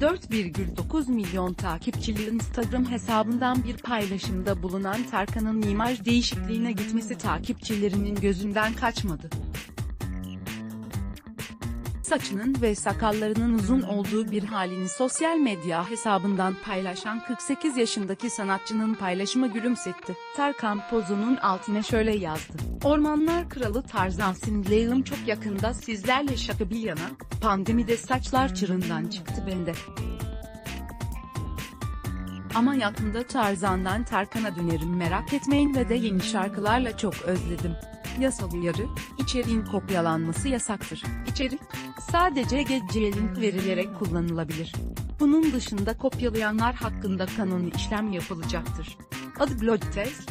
4,9 milyon takipçili Instagram hesabından bir paylaşımda bulunan Tarkan'ın imaj değişikliğine gitmesi takipçilerinin gözünden kaçmadı. Saçının ve sakallarının uzun olduğu bir halini sosyal medya hesabından paylaşan 48 yaşındaki sanatçının paylaşımı gülümsetti. Tarkan pozunun altına şöyle yazdı. Ormanlar Kralı Tarzan simleyim çok yakında sizlerle şaka bir yana, pandemide saçlar çırından çıktı bende. Ama yakında Tarzan'dan Tarkan'a dönerim merak etmeyin ve de yeni şarkılarla çok özledim. Yasal uyarı, içeriğin kopyalanması yasaktır. İçerik, sadece geceye link verilerek kullanılabilir. Bunun dışında kopyalayanlar hakkında kanuni işlem yapılacaktır. Adı Globtest,